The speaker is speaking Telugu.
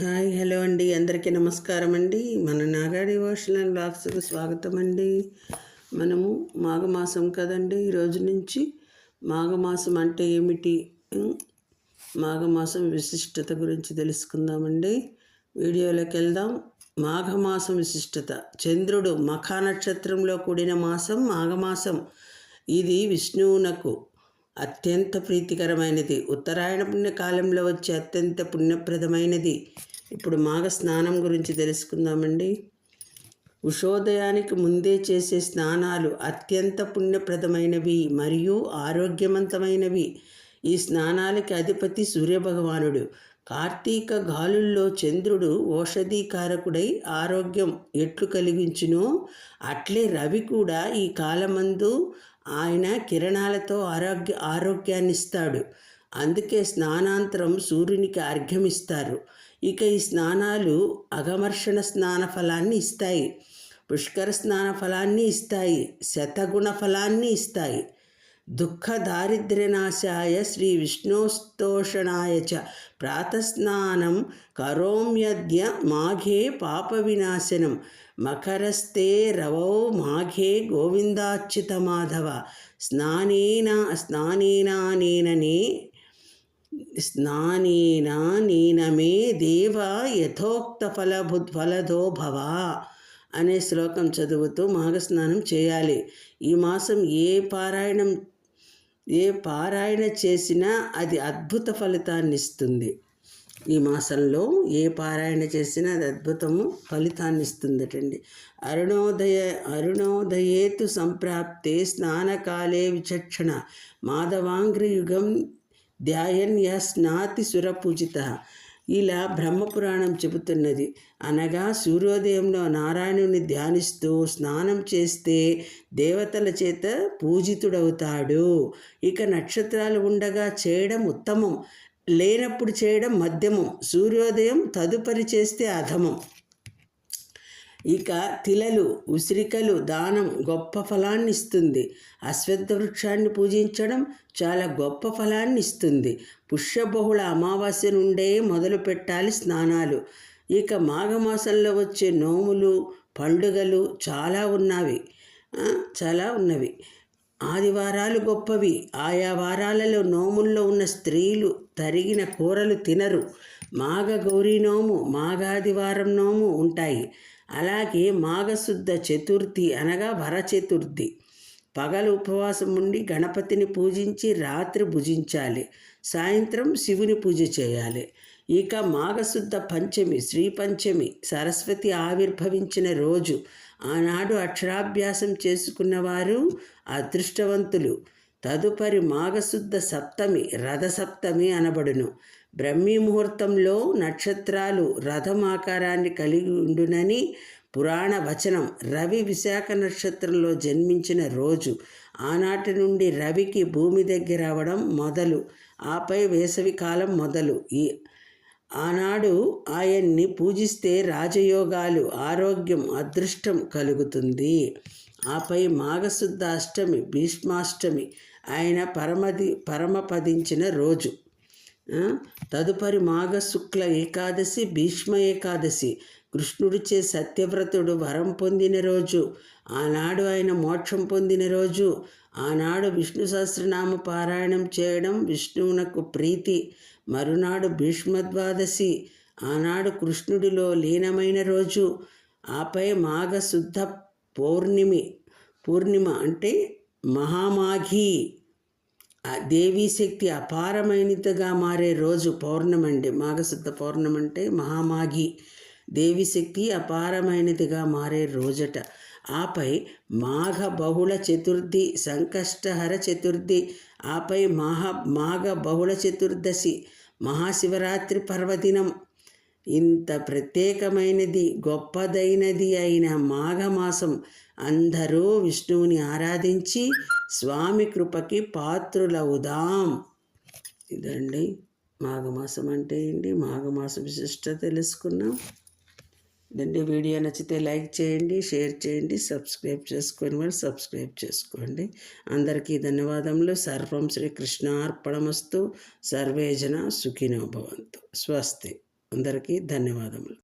హాయ్ హలో అండి. అందరికీ నమస్కారం అండి. మన నాగాడి డివోషనల్ బ్లాగ్స్కి స్వాగతం అండి. మనము మాఘమాసం కదండి ఈరోజు నుంచి మాఘమాసం అంటే ఏమిటి? మాఘమాసం విశిష్టత గురించి తెలుసుకుందామండి. వీడియోలోకి వెళ్దాం. మాఘమాసం విశిష్టత. చంద్రుడు మఖ నక్షత్రంలో కూడిన మాసం మాఘమాసం. ఇది విష్ణువునకు అత్యంత ప్రీతికరమైనది. ఉత్తరాయణ పుణ్యకాలంలో వచ్చే అత్యంత పుణ్యప్రదమైనది. ఇప్పుడు మాఘ స్నానం గురించి తెలుసుకుందామండి. ఉషోదయానికి ముందే చేసే స్నానాలు అత్యంత పుణ్యప్రదమైనవి మరియు ఆరోగ్యవంతమైనవి. ఈ స్నానాలకి అధిపతి సూర్యభగవానుడు. కార్తీక గాలుల్లో చంద్రుడు ఓషధీకారకుడై ఆరోగ్యం ఎట్లు కలిగించునో అట్లే రవి కూడా ఈ కాలమందు ఆయన కిరణాలతో ఆరోగ్య ఆరోగ్యాన్ని ఇస్తాడు అందుకే స్నానాంతరం సూర్యునికి అర్ఘ్యమిస్తారు ఇక ఈ స్నానాలు అగమర్షణ స్నాన ఫలాన్ని ఇస్తాయి. పుష్కర స్నాన ఫలాన్ని ఇస్తాయి. శతగుణ ఫలాన్ని ఇస్తాయి. దుఃఖ దారిద్ర్యనాశాయ శ్రీ విష్ణోస్తోషణాయ చ ప్రాతస్నానం కరోమ్యద్య మాఘే పాప వినాశనం మకరస్తే రవౌ మాఘే గోవిందాచ్యుత మాధవ స్నానేనా స్నానేనానేననే స్నానేనా నేనమే దేవ యథోక్త ఫలభు ఫలదో భవ అనే శ్లోకం చదువుతూ మాఘస్నానం చేయాలి. ఈ మాసం ఏ పారాయణం ఏ పారాయణ చేసినా అది అద్భుత ఫలితాన్ని ఇస్తుంది. ఈ మాసంలో ఏ పారాయణ చేసినా అది అద్భుతము ఫలితాన్ని ఇస్తుందటండి. అరుణోదయ అరుణోదయేతు సంప్రాప్తే స్నానకాలే విచక్షణ. మాధవాంగ్రయుగం ధ్యాయన్ య స్నాతి సురపూజిత. ఇలా బ్రహ్మపురాణం చెబుతున్నది. అనగా సూర్యోదయంలో నారాయణుని ధ్యానిస్తూ స్నానం చేస్తే దేవతల చేత పూజితుడవుతాడు. ఇక నక్షత్రాలు ఉండగా చేయడం ఉత్తమం. లేనప్పుడు చేయడం మధ్యమం. సూర్యోదయం తదుపరి చేస్తే అధమం. ఇక తిలలు ఉసిరికలు దానం గొప్ప ఫలాన్ని ఇస్తుంది అశ్వత్థ వృక్షాన్ని పూజించడం చాలా గొప్ప ఫలాన్ని ఇస్తుంది పుష్యబహుళ అమావాస్య నుండే మొదలు పెట్టాలి స్నానాలు. ఇక మాఘమాసంలో వచ్చే నోములు పండుగలు చాలా ఉన్నవి. చాలా ఉన్నవి. ఆదివారాలు గొప్పవి. ఆయా వారాలలో నోముల్లో ఉన్న స్త్రీలు తరిగిన కూరలు తినరు. మాఘ గౌరీ నోము మాఘాదివారం నోము ఉంటాయి. అలాగే మాఘశుద్ధ చతుర్థి అనగా వరచతుర్థి. పగలు ఉపవాసం ఉండి గణపతిని పూజించి రాత్రి భుజించాలి. సాయంత్రం శివుని పూజ చేయాలి. ఇక మాఘశుద్ధ పంచమి శ్రీ పంచమి సరస్వతి ఆవిర్భవించిన రోజు. ఆనాడు అక్షరాభ్యాసం చేసుకున్నవారు అదృష్టవంతులు. తదుపరి మాఘశుద్ధ సప్తమి రథసప్తమి అనబడును. బ్రహ్మీ ముహూర్తంలో నక్షత్రాలు రథం ఆకారాన్ని కలిగి ఉండునని పురాణ వచనం రవి విశాఖ నక్షత్రంలో జన్మించిన రోజు. ఆనాటి నుండి రవికి భూమి దగ్గర అవడం మొదలు. ఆపై వేసవి కాలం మొదలు. ఈ ఆనాడు ఆయన్ని పూజిస్తే రాజయోగాలు ఆరోగ్యం అదృష్టం కలుగుతుంది. ఆపై మాఘశుద్ధ అష్టమి భీష్మాష్టమి ఆయన పరమది పరమపదించిన రోజు. తదుపరి మాఘ శుక్ల ఏకాదశి భీష్మ ఏకాదశి. కృష్ణుడిచే సత్యవ్రతుడు వరం పొందిన రోజు. ఆనాడు ఆయన మోక్షం పొందిన రోజు. ఆనాడు విష్ణు సహస్రనామ పారాయణం చేయడం విష్ణువునకు ప్రీతి. మరునాడు భీష్మద్వాదశి ఆనాడు కృష్ణుడిలో లీనమైన రోజు. ఆపై మాఘ శుద్ధ పౌర్ణమి. పూర్ణిమ అంటే మహామాఘి. దేవీ శక్తి అపారమైనదిగా మారే రోజు పౌర్ణమి అండి. మాఘశుద్ధ పౌర్ణమి అంటే మహామాఘి. దేవి శక్తి అపారమైనదిగా మారే రోజట. ఆపై మాఘ బహుళ చతుర్థి సంకష్టహర చతుర్థి ఆపై మహా మాఘ బహుళ చతుర్దశి మహాశివరాత్రి పర్వదినం. ఇంత ప్రత్యేకమైనది గొప్పదైనది అయిన మాఘమాసం. అందరూ విష్ణువుని ఆరాధించి స్వామి కృపకి పాత్రులవుదాం. ఇదండి మాఘమాసం అంటే ఏంటి? మాఘమాసం విశిష్ట తెలుసుకున్నాం ఇదండి వీడియో నచ్చితే లైక్ చేయండి షేర్ చేయండి సబ్స్క్రైబ్ చేసుకొని మరి సబ్స్క్రైబ్ చేసుకోండి. అందరికీ ధన్యవాదములు. సర్వం శ్రీ కృష్ణార్పణమస్తు. సర్వేజన సుఖినో భవంతు. స్వస్తి. అందరికీ ధన్యవాదములు.